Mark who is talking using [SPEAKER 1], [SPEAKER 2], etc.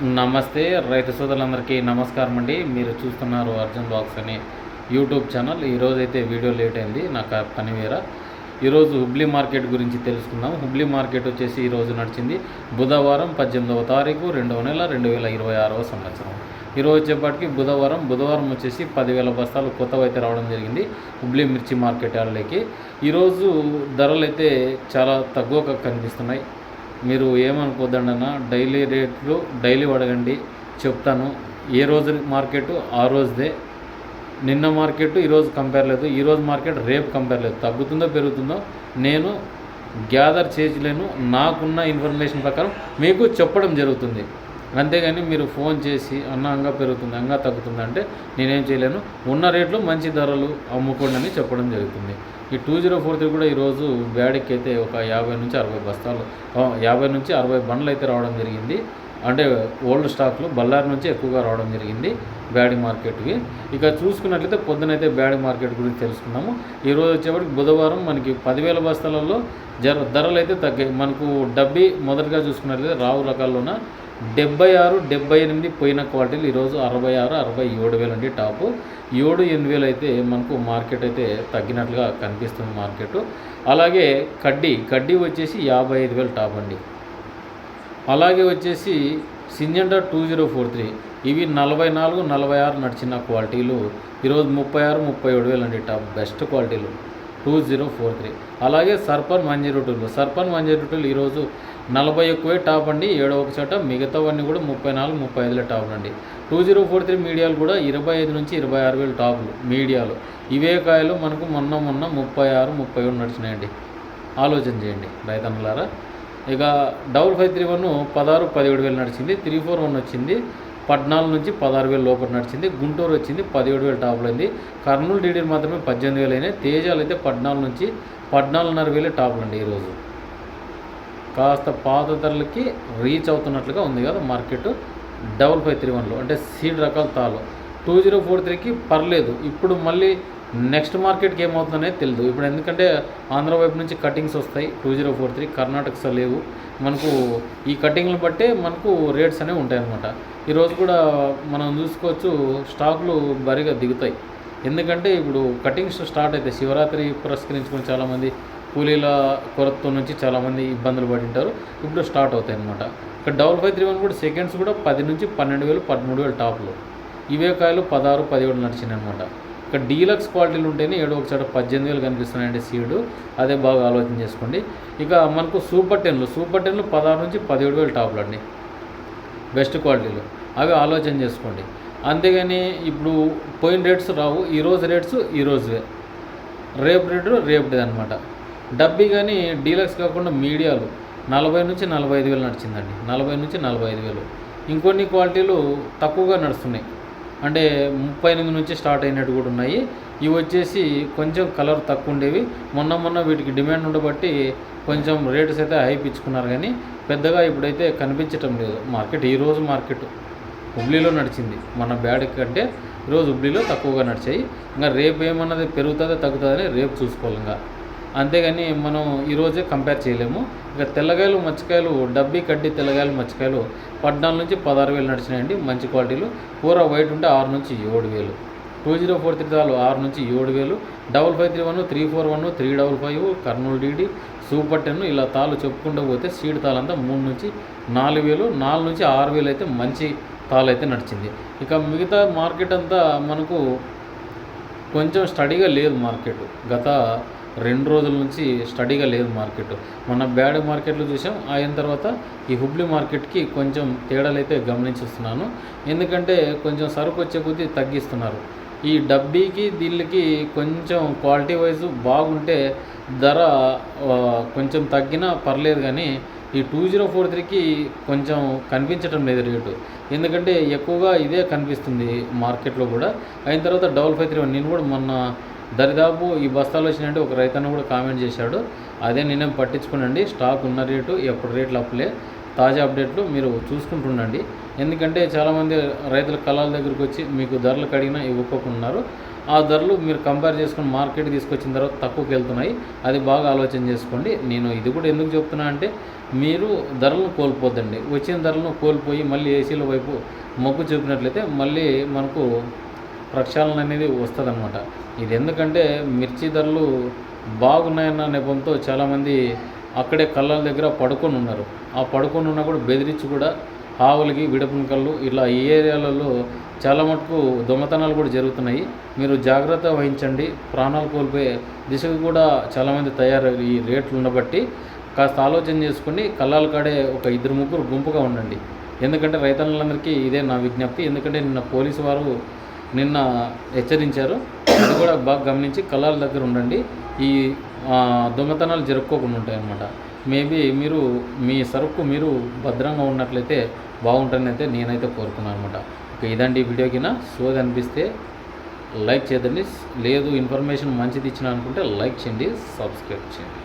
[SPEAKER 1] నమస్తే రైతు సోదరులందరికీ నమస్కారం అండి. మీరు చూస్తున్నారు అర్జున్ బాక్స్ అని యూట్యూబ్ ఛానల్. ఈరోజు అయితే వీడియో లేట్ అయింది నాకు పని వేర. ఈరోజు హుబ్లీ మార్కెట్ గురించి తెలుసుకుందాం. హుబ్లీ మార్కెట్ వచ్చేసి ఈరోజు నడిచింది బుధవారం పద్దెనిమిదవ తారీఖు రెండవ నెల రెండు వేల ఇరవై ఆరవ సంవత్సరం. ఈరోజు వచ్చేపాటికి బుధవారం బుధవారం వచ్చేసి పదివేల బస్తాలు కొత్తవి అయితే రావడం జరిగింది హుబ్లీ మిర్చి మార్కెట్ యార్డ్లోకి. ఈరోజు ధరలు అయితే చాలా తక్కువగా కనిపిస్తున్నాయి. మీరు ఏమనుకోద్దండన్న డైలీ రేట్లు డైలీ అడగండి చెప్తాను. ఏ రోజు మార్కెట్ ఆ రోజుదే. నిన్న మార్కెట్ ఈరోజు కంపేర్ లేదు. ఈరోజు మార్కెట్ రేపు కంపేర్ లేదు. తగ్గుతుందో పెరుగుతుందో నేను గ్యాదర్ చేయలేను. నాకున్న ఇన్ఫర్మేషన్ ప్రకారం మీకు చెప్పడం జరుగుతుంది. అంతేగాని మీరు ఫోన్ చేసి అన్న అంగా పెరుగుతుంది అంగా తగ్గుతుంది అంటే నేనేం చేయలేను. ఉన్న రేట్లు మంచి ధరలు అమ్ముకోండి అని చెప్పడం జరుగుతుంది. ఈ టూ జీరో ఫోర్ త్రీ కూడా ఈరోజు బ్యాడీకి అయితే ఒక యాభై నుంచి అరవై బస్తాలు యాభై నుంచి అరవై బండ్లు అయితే రావడం జరిగింది. అంటే ఓల్డ్ స్టాక్లు బళ్ళారి నుంచి ఎక్కువగా రావడం జరిగింది బ్యాడి మార్కెట్కి. ఇక చూసుకున్నట్లయితే పొద్దునైతే బ్యాడి మార్కెట్ గురించి తెలుసుకున్నాము. ఈరోజు వచ్చేప్పటికి బుధవారం మనకి పదివేల బస్తాలలో జర ధరలు అయితే తగ్గాయి. మనకు డబ్బీ మొదటగా చూసుకున్నట్లయితే రావు రకాల్లోన డెబ్బై ఆరు డెబ్బై ఎనిమిది పోయిన క్వాలిటీలు ఈరోజు అరవై ఆరు అరవై ఏడు వేలు అండి టాపు. ఏడు ఎనిమిది వేలు అయితే మనకు మార్కెట్ అయితే తగ్గినట్లుగా కనిపిస్తుంది మార్కెట్. అలాగే కడ్డీ కడ్డీ వచ్చేసి యాభై ఐదు వేలు టాప్ అండి. అలాగే వచ్చేసి Syngenta two zero four three ఇవి నలభై నాలుగు నలభై ఆరు నడిచిన క్వాలిటీలు ఈరోజు ముప్పై ఆరు ముప్పై ఏడు వేలు అండి టాప్ బెస్ట్ క్వాలిటీలు టూ జీరో ఫోర్ త్రీ. అలాగే సర్పన్ వన్ సర్పన్ వన్ ఈరోజు నలభై ఎక్కువే టాప్ అండి ఏడో ఒక చోట. మిగతావన్నీ కూడా ముప్పై నాలుగు ముప్పై ఐదులే టాప్ అండి. టూ జీరో ఫోర్ త్రీ మీడియాలు కూడా ఇరవై ఐదు నుంచి ఇరవై ఆరు వేలు టాపులు మీడియాలు. ఇవే కాయలు మనకు మొన్న మొన్న ముప్పై ఆరు ముప్పై ఏడు నడిచినాయండి. ఆలోచన చేయండి రైతన్నలారా. ఇక డబుల్ ఫైవ్ త్రీ వన్ పదహారు పదిహేడు వేలు నడిచింది. త్రీ ఫోర్ వన్ వచ్చింది. పద్నాలుగు నుంచి పదహారు వేలు లోపల నడిచింది. గుంటూరు వచ్చింది పదిహేడు వేలు టాప్లో అయింది. కర్నూలు డీడీలు మాత్రమే పద్దెనిమిది వేలు అయినాయి. తేజాలు అయితే పద్నాలుగు నుంచి పద్నాలుగున్నర వేలే టాప్లు అండి ఈరోజు. కాస్త పాత ధరలకి రీచ్ అవుతున్నట్లుగా ఉంది కదా మార్కెట్. డబల్ ఫైవ్ త్రీ వన్లో అంటే సీడ్ రకాల తాలు టూ జీరో ఫోర్ త్రీకి పర్లేదు. ఇప్పుడు మళ్ళీ నెక్స్ట్ మార్కెట్కి ఏమవుతుందనేది తెలియదు ఇప్పుడు ఎందుకంటే ఆంధ్ర వైపు నుంచి కటింగ్స్ వస్తాయి two zero four three Karnataka లేవు. మనకు ఈ కటింగ్లు బట్టే మనకు రేట్స్ అనేవి ఉంటాయన్నమాట. ఈరోజు కూడా మనం చూసుకోవచ్చు స్టాక్లు భారీగా దిగుతాయి. ఎందుకంటే ఇప్పుడు కటింగ్స్ స్టార్ట్ అయితే శివరాత్రి పురస్కరించుకుని చాలామంది కూలీల కొరత నుంచి చాలామంది ఇబ్బందులు పడి ఉంటారు ఇప్పుడు స్టార్ట్ అవుతాయి అనమాట ఇక్కడ డబల్ ఫైవ్ త్రీ వన్ కూడా సెకండ్స్ కూడా పది నుంచి పన్నెండు వేలు పదమూడు వేలు టాప్లు. ఇవే కాయలు పదహారు పదిహేడు నడిచినాయి అనమాట ఇక్కడ డీలక్స్ క్వాలిటీలు ఉంటేనే ఏడు ఒకసారి పద్దెనిమిది వేలు కనిపిస్తున్నాయండి సీడు. అదే బాగా ఆలోచన చేసుకోండి. ఇక మనకు సూపర్ టెన్లు సూపర్ టెన్లు పదహారు నుంచి పదిహేడు వేలు టాప్లు అండి. బెస్ట్ క్వాలిటీలు. అవి ఆలోచన చేసుకోండి. అంతేగాని ఇప్పుడు పోయిన రేట్స్ రావు ఈరోజు రేట్స్ ఈరోజువే రేపు రేటు రేపుది అనమాట డబ్బీ కానీ డీలక్స్ కాకుండా మీడియాలు నలభై నుంచి నలభై ఐదు వేలు నడిచిందండి. నలభై నుంచి నలభై ఐదు వేలు. ఇంకొన్ని క్వాలిటీలు తక్కువగా నడుస్తున్నాయి. అంటే ముప్పై ఎనిమిది నుంచి స్టార్ట్ అయినట్టు కూడా ఉన్నాయి. ఇవి వచ్చేసి కొంచెం కలర్ తక్కువ ఉండేవి. మొన్న మొన్న వీటికి డిమాండ్ ఉండబట్టి కొంచెం రేట్స్ అయితే హైపిచ్చుకున్నారు కానీ పెద్దగా ఇప్పుడైతే కనిపించటం లేదు. మార్కెట్ ఈరోజు మార్కెట్ హుబ్లీలో నడిచింది. మన బ్యాడ్ కంటే ఈరోజు హుబ్లీలో తక్కువగా నడిచాయి. ఇంకా రేపు ఏమన్నది పెరుగుతుందో తగ్గుతుందని రేపు చూసుకోవాలి ఇంకా. అంతేగాని మనం ఈరోజే కంపేర్ చేయలేము. ఇక తెల్లగాయలు మచ్చకాయలు డబ్బీ కడ్డీ తెల్లగాయలు మచ్చకాయలు పద్నాలుగు నుంచి పదహారు వేలు నడిచినాయండి. మంచి క్వాలిటీలు. కూర వైట్ ఉంటే ఆరు నుంచి ఏడు వేలు. టూ జీరో ఫోర్ త్రీ తాలు ఆరు నుంచి ఏడు వేలు. Double five three one three four one three double five Kurnool DD super ten ఇలా తాళ్ళు చెప్పుకుంటూ పోతే సీడ్ తాళంతా మూడు నుంచి నాలుగు వేలు. నాలుగు నుంచి ఆరు వేలు అయితే మంచి తాళ్ళు అయితే నడిచింది. ఇక మిగతా మార్కెట్ అంతా మనకు కొంచెం స్టడీగా లేదు మార్కెట్. గత రెండు రోజుల నుంచి స్టడీగా లేదు మార్కెట్. మన బ్యాడ్ మార్కెట్లో చూసాం అయిన తర్వాత ఈ హుబ్లీ మార్కెట్కి కొంచెం తేడాలు అయితే గమనించిస్తున్నాను ఎందుకంటే కొంచెం సరుకు వచ్చే కొద్దీ తగ్గిస్తున్నారు. ఈ డబ్బీకి దీనికి కొంచెం క్వాలిటీ వైజ్ బాగుంటే ధర కొంచెం తగ్గినా పర్లేదు కానీ ఈ టూ జీరో ఫోర్ త్రీకి కొంచెం కనిపించడం లేదు రేటు. ఎందుకంటే ఎక్కువగా ఇదే కనిపిస్తుంది మార్కెట్లో కూడా. అయిన తర్వాత డబల్ ఫైవ్ త్రీ వన్ నేను కూడా మొన్న దరిదాపు ఈ బస్తాలు వచ్చినాయంటే ఒక రైతన్న కూడా కామెంట్ చేశాడు. అదే నేనేం పట్టించుకునండి స్టాక్ ఉన్న రేటు ఎప్పుడు రేట్లు అప్పులే. తాజా అప్డేట్లు మీరు చూసుకుంటుండండి. ఎందుకంటే చాలామంది రైతుల కళాల దగ్గరికి వచ్చి మీకు ధరలు కడిగినా ఇవ్వకోకున్నారు ఆ ధరలు మీరు కంపేర్ చేసుకుని మార్కెట్ తీసుకొచ్చిన తర్వాత తక్కువకి వెళ్తున్నాయి. అది బాగా ఆలోచన చేసుకోండి. నేను ఇది కూడా ఎందుకు చెప్తున్నా అంటే మీరు ధరలను కోల్పోద్దండి. వచ్చిన ధరలను కోల్పోయి మళ్ళీ ఏసీల వైపు మొగ్గు చూపినట్లయితే మళ్ళీ మనకు ప్రక్షాళన అనేది వస్తుందన్నమాట. ఇది ఎందుకంటే మిర్చి ధరలు బాగున్నాయన్న నెపంతో చాలామంది అక్కడే కళ్ళ దగ్గర పడుకొని ఉన్నారు. ఆ పడుకొని ఉన్నా కూడా బెదిరించి కూడా ఆవులకి విడపన కళ్ళు ఇలా ఈ ఏరియాలలో చాలా మటుకు దొంగతనాలు కూడా జరుగుతున్నాయి. మీరు జాగ్రత్త వహించండి. ప్రాణాలు కోల్పోయే దిశకు కూడా చాలామంది తయారు ఈ రేట్లు ఉండబట్టి కాస్త ఆలోచన చేసుకుని కళ్ళాల కాడే ఒక ఇద్దరు ముగ్గురు గుంపుగా ఉండండి. ఎందుకంటే రైతన్నులందరికీ ఇదే నా విజ్ఞప్తి. ఎందుకంటే నిన్న పోలీసు వారు నిన్న హెచ్చరించారు. అది కూడా బాగా గమనించి కళ్ళాల దగ్గర ఉండండి. ఈ దొంగతనాలు జరుపుకోకుండా ఉంటాయన్నమాట. మేబీ మీరు మీ సరుకు మీరు భద్రంగా ఉన్నట్లయితే బాగుంటుందని అయితే నేనైతే కోరుకున్నాను అనమాట ఇక ఇదండి ఈ వీడియో కింద. సోది అనిపిస్తే లైక్ చేయండి లేదు ఇన్ఫర్మేషన్ మంచిది ఇచ్చిన అనుకుంటే లైక్ చేయండి సబ్స్క్రైబ్ చేయండి.